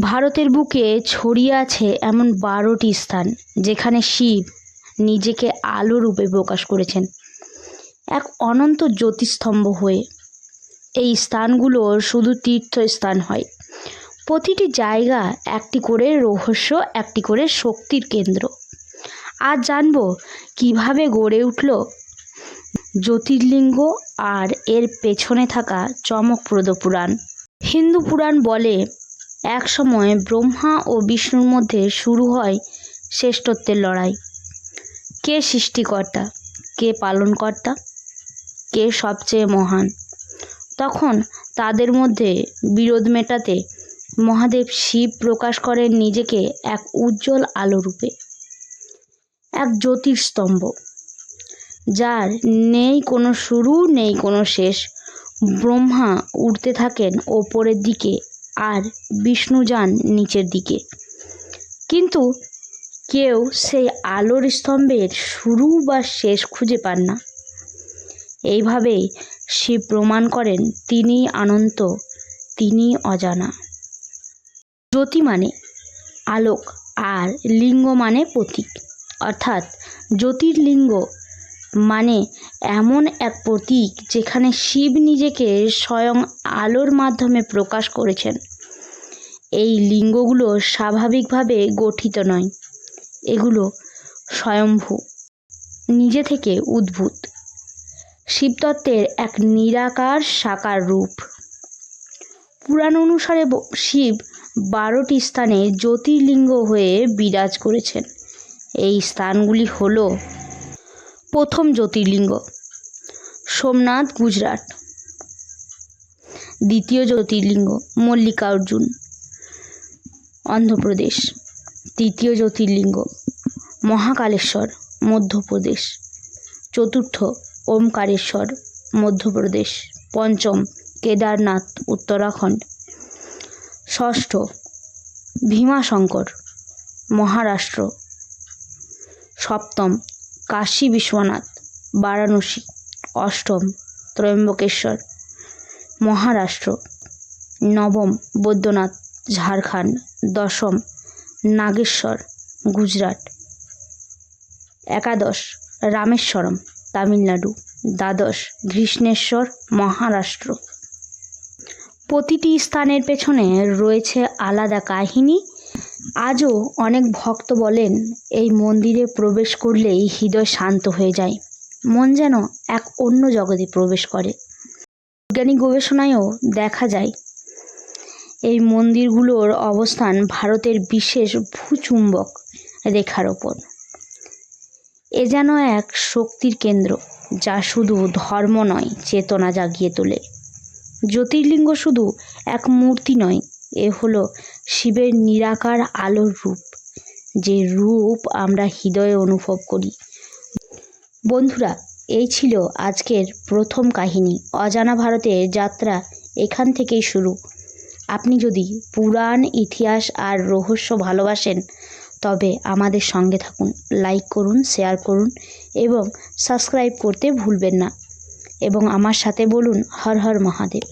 ভারতের বুকে ছড়িয়ে আছে এমন বারোটি স্থান, যেখানে শিব নিজেকে আলো রূপে প্রকাশ করেছেন। এক অনন্ত জ্যোতিস্তম্ভ হয়ে এই স্থানগুলো শুধু তীর্থস্থান হয়। প্রতিটি জায়গা একটি করে রহস্য, একটি করে শক্তির কেন্দ্র। আজ জানব কীভাবে গড়ে উঠল জ্যোতির্লিঙ্গ আর এর পেছনে থাকা চমকপ্রদ পুরাণ। হিন্দু পুরাণ বলে এক সময় ব্রহ্মা ও বিষ্ণুর মধ্যে শুরু হয় শ্রেষ্ঠত্বের লড়াই। কে সৃষ্টিকর্তা? কে পালনকর্তা? কে সবচেয়ে মহান? তখন তাদের মধ্যে বিরোধ মেটাতে মহাদেব শিব প্রকাশ করেন নিজেকে এক উজ্জ্বল আলো রূপে এক জ্যোতির্স্তম্ভ যার নেই কোনো শুরু, নেই কোনো শেষ। ব্রহ্মা উঠতে থাকেন ওপরের দিকে আর বিষ্ণু যান নিচের দিকে। কিন্তু কেউ সেই আলোর স্তম্ভের শুরু বা শেষ খুঁজে পান না। এইভাবেই শিব প্রমাণ করেন তিনি অনন্ত তিনি অজানা। জ্যোতি মানে আলোক আর লিঙ্গ মানে প্রতীক। অর্থাৎ জ্যোতির্লিঙ্গ মানে এমন এক প্রতীক যেখানে শিব নিজেকে স্বয়ং আলোর মাধ্যমে প্রকাশ করেছেন। এই লিঙ্গগুলো স্বাভাবিকভাবে গঠিত নয়। এগুলো স্বয়ম্ভূ, নিজে থেকে উদ্ভূত। শিবতত্ত্বের এক নিরাকার সাকার রূপ। পুরাণ অনুসারে শিব বারোটি স্থানে জ্যোতির্লিঙ্গ হয়ে বিরাজ করেছেন। এই স্থানগুলি হলো প্রথম জ্যোতির্লিঙ্গ। সোমনাথ, গুজরাট। দ্বিতীয় জ্যোতির্লিঙ্গ, মল্লিকার্জুন, অন্ধ্রপ্রদেশ। তৃতীয় জ্যোতির্লিঙ্গ, মহাকালেশ্বর, মধ্যপ্রদেশ। চতুর্থ, ওমকারেশ্বর, মধ্যপ্রদেশ। পঞ্চম, কেদারনাথ, উত্তরাখণ্ড। ষষ্ঠ, ভীমাশঙ্কর, মহারাষ্ট্র। সপ্তম কাশী বিশ্বনাথ, বারাণসী, অষ্টম ত্রয়ম্বকেশ্বর, মহারাষ্ট্র, নবম বৈদ্যনাথ, ঝাড়খণ্ড, দশম নাগেশ্বর, গুজরাট, একাদশ রামেশ্বরম, তামিলনাড়ু, দ্বাদশ ঘৃষ্ণেশ্বর, মহারাষ্ট্র। প্রতিটি স্থানের পেছনে রয়েছে আলাদা কাহিনী আজও অনেক ভক্ত বলেন, এই মন্দিরে প্রবেশ করলেই হৃদয় শান্ত হয়ে যায়। মন যেন এক অন্য জগতে প্রবেশ করে। বৈজ্ঞানিক গবেষণায়ও দেখা যায়, এই মন্দিরগুলোর অবস্থান ভারতের বিশেষ ভূচুম্বক রেখার ওপর। এ যেন এক শক্তির কেন্দ্র, যা শুধু ধর্ম নয়, চেতনা জাগিয়ে তোলে। জ্যোতির্লিঙ্গ শুধু এক মূর্তি নয় এ হলো শিবের নিরাকার আলোর রূপ, যে রূপ আমরা হৃদয়ে অনুভব করি। বন্ধুরা, এই ছিল আজকের প্রথম কাহিনী। অজানা ভারতের যাত্রা এখান থেকেই শুরু। আপনি যদি পুরাণ, ইতিহাস আর রহস্য ভালোবাসেন, তবে আমাদের সঙ্গে থাকুন, লাইক করুন, শেয়ার করুন এবং সাবস্ক্রাইব করতে ভুলবেন না। এবং আমার সাথে বলুন, হর হর মহাদেব।